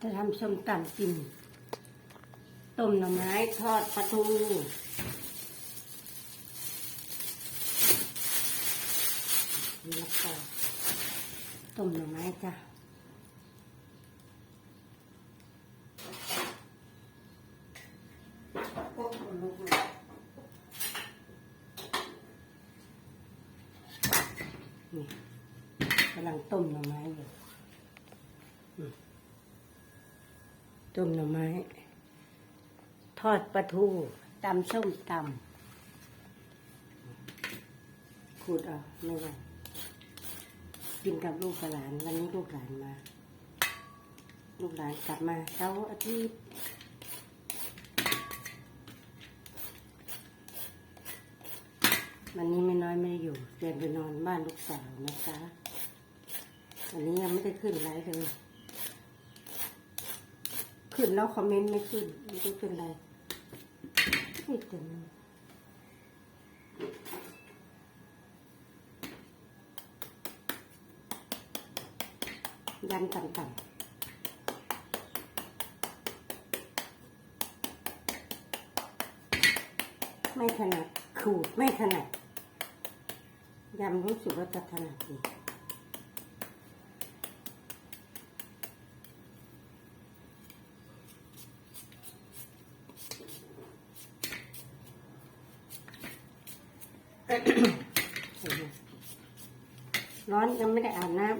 จะทำส้มตำกิน ต้มหน่อไม้ทอดปลาทูแล้วก็ต้มหน่อไม้จ้ะโอ้ขนลุกเลยนี่กำลังต้มหน่อไม้อยู่อืม ต้มหน่อไม้ ทอดปลาทูตำส้มตำขูดเอาไม่ไหวกินกับลูกกับหลาน วันนี้ลูกหลานมา ลูกหลานกลับมาเช้าร์อาทิตย์วันนี้ไม่น้อยไม่ได้อยู่เดินไปนอนบ้านลูกสาวนะคะ วันนี้ยังไม่ได้ขึ้นไลฟ์เลย ขึ้นแล้วคอมเมนต์ไม่ขึ้นไม่รู้เป็นไรไม่เต็มยันต่ำๆไม่ถนัดขูดไม่ถนัดยำรู้สึกว่าจะถนัดดี ร้อนยังไม่ได้อาบน้ำ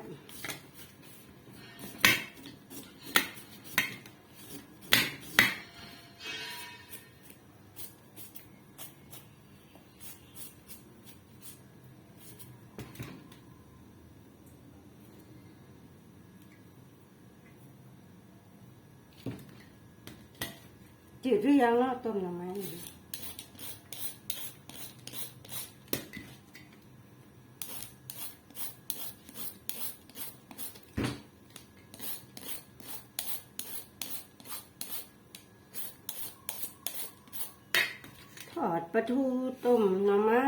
จืดหรือยังเนาะต้มหน่อไม้ ปลาทูต้มหน่อไม้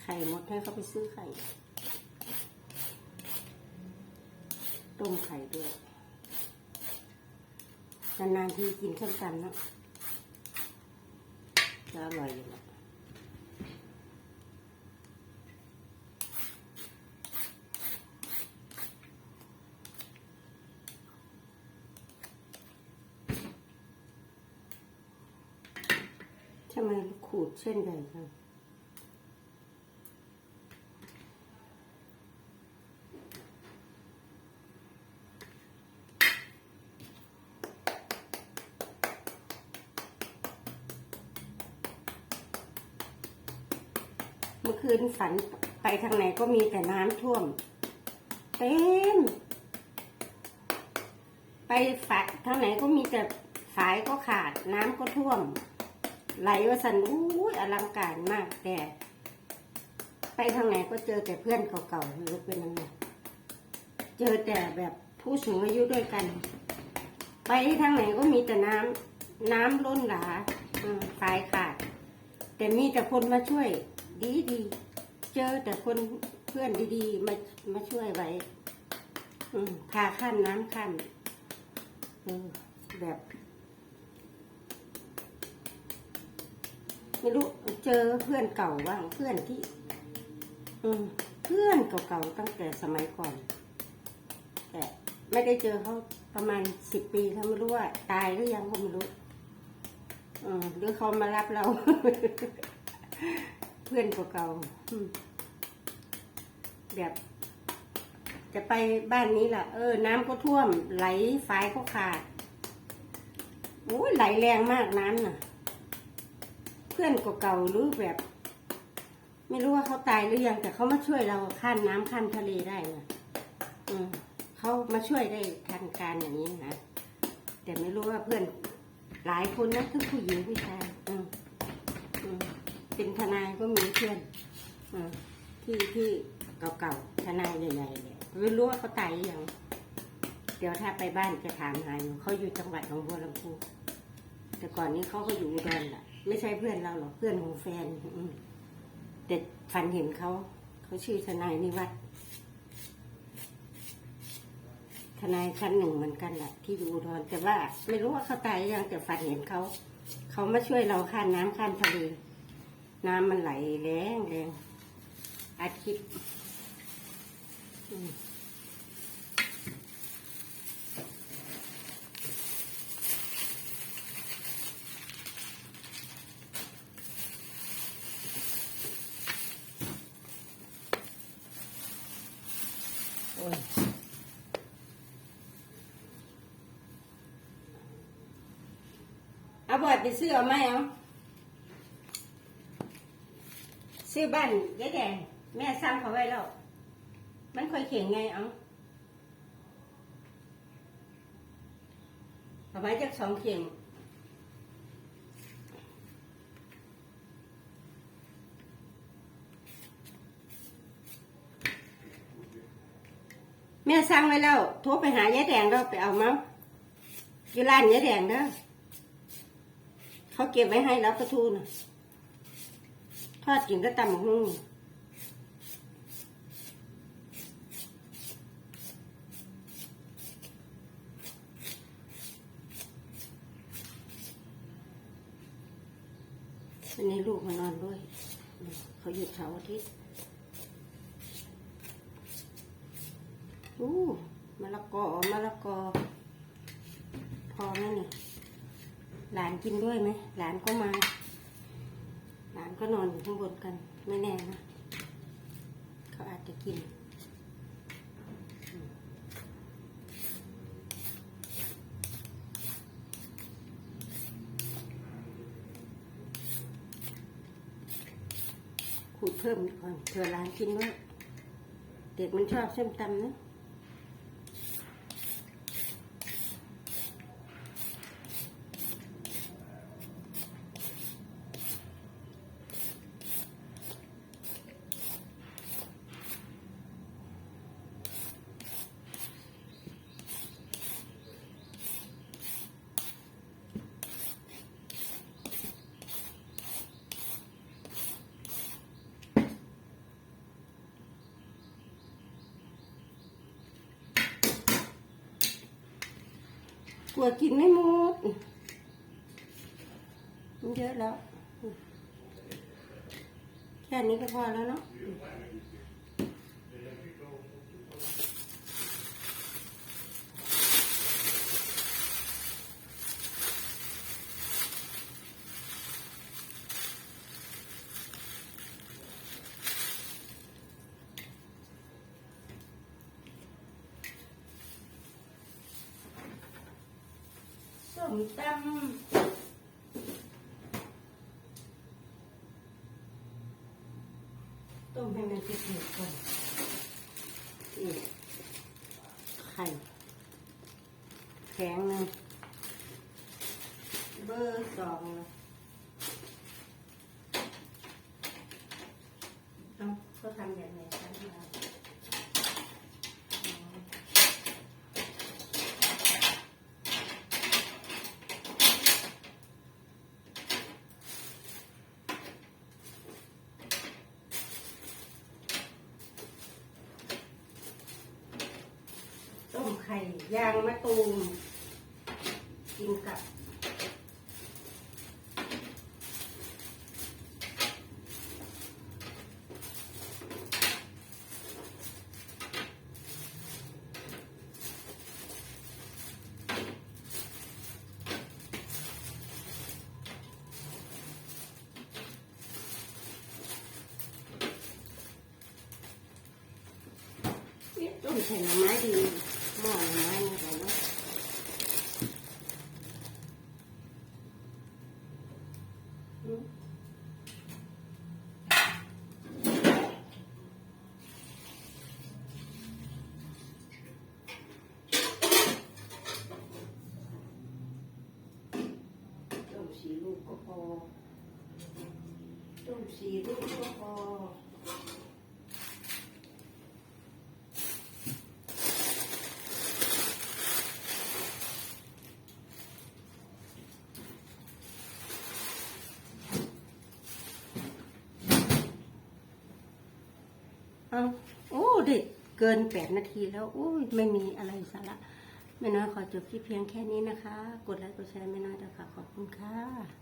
ไข่หมดให้เขาไปซื้อไข่ ต้มไข่ด้วยนานๆทีกินส้มตำนะจะอร่อยอยู่นะำไมขูดเส้นใหญ่จังเมื่อคืนฝันไปทางไหนก็มีแต่น้ำท่วม เต็ม ไปฝัดทางไหนก็มีแต่ฝายก็ขาดน้ำก็ท่วม ไหลว่าสันอุ้ยอลังการมากแต่ ไปทางไหนก็เจอแต่เพื่อนเก่าๆหรือเป็นยังไงเจอแต่แบบผู้สูงอายุด้วยกัน ไปทางไหนก็มีแต่น้ำน้ำล้นหลาอืมฝายขาด แต่มีแต่คนมาช่วย ดีดีๆเจอแต่คนเพื่อนดีๆ มามาช่วยไว้พาข้ามน้ำข้ามแบบ ไม่รู้เจอเพื่อนเก่าบ้างเพื่อนที่ อืมเพื่อนเก่าๆตั้งแต่สมัยก่อน แต่ไม่ได้เจอเขาประมาณสิบปีเขาไม่รู้ว่า ตายหรือยังก็ไม่รู้อืมหรือเขามารับเรา เพื่อนเก่าๆแบบจะไปบ้านนี้ล่ะ เออ น้ำก็ท่วม ไหลฝายก็ขาด โอ้ยไหลแรงมากน้ำน่ะ เพื่อนเก่าๆหรือแบบ ไม่รู้ว่าเขาตายหรือยัง แต่เขามาช่วยเราข้ามน้ำข้ามทะเลได้นะอืมเขามาช่วยได้ทางการอย่างนี้นะแต่ไม่รู้ว่าเพื่อนหลายคนนะทั้งผู้หญิงผู้ชายอืมอืมเป็นทนายก็มีเพื่อนอืมที่ที่เก่าๆทนายใหญ่ๆเนี่ยไม่รู้ว่าเขาตายหรือยังเดี๋ยวถ้าไปบ้านจะถามหาอยู่เขาอยู่จังหวัดหนองบัวลำพูแต่ก่อนนี้เขาก็อยู่อุดรแหละ ไม่ใช่เพื่อนเราหรอกเพื่อนของแฟนแต่ฝันเห็นเขา เขาชื่อทนายนิวัฒน์ทนายชั้นหนึ่งเหมือนกันแหละที่อยู่อุดรแต่ว่า ไม่รู้ว่าเขาตายยังแต่ฝันเห็นเขา เขามาช่วยเราข้ามน้ำข้ามทะเลน้ำมันไหลแรงแรงอาทิตย์อืมโอ้ยเอา บอดไปซื้อเอาไหมเอาซื้อบ้านยายแดงแม่สั่งเขาไว้แล้วมันค่อยเขียงไงเอาเอาไว้จากสองเขียงแม่สั่งไว้แล้วโทรไปหายายแดงเราไปเอามาอยู่ร้านยายแดงเด้อ เขาเก็บไว้ให้แล้วปลาทูนะทอดกินก็ตำบักหุ่งวันนี้ลูกมานอนด้วย เขาหยุดเสาร์อาทิตย์อู้มะละกอมะละกอ พอไหมเนี่ย หลานกินด้วยไหมหลานก็มา หลานก็นอนอยู่ข้างบนกัน ไม่แน่นะ เขาอาจจะกินขูดเพิ่มก่อนเผื่อหลานกินด้วยเด็กมันชอบเส้มตำนะ กลัวกินไม่หมดมันเยอะแล้ว แค่นี้ก็พอแล้วเนาะ มตำต้มให้มันเผ็ดๆก่อนนี่ไข่แข็งหนึ่งเบอร์สองเลยเอ้าเขาทำแบบไหนกันเรา ต้มไข่ ยางมะตูมกินกับต้มใส่หน่อไม้ดี หม้อหน่อไม้นี่แหละเนาะอืมต้มสีลูกก็พอต้มสีลูกก็พอ เอาโอ้เด็กเกินแปดนาทีแล้วโอ้ยไม่มีอะไรสาระแม่น้อยขอจบที่เพียงแค่นี้นะคะ กดไลค์กดแชร์แม่น้อยด้วยค่ะขอบคุณค่ะ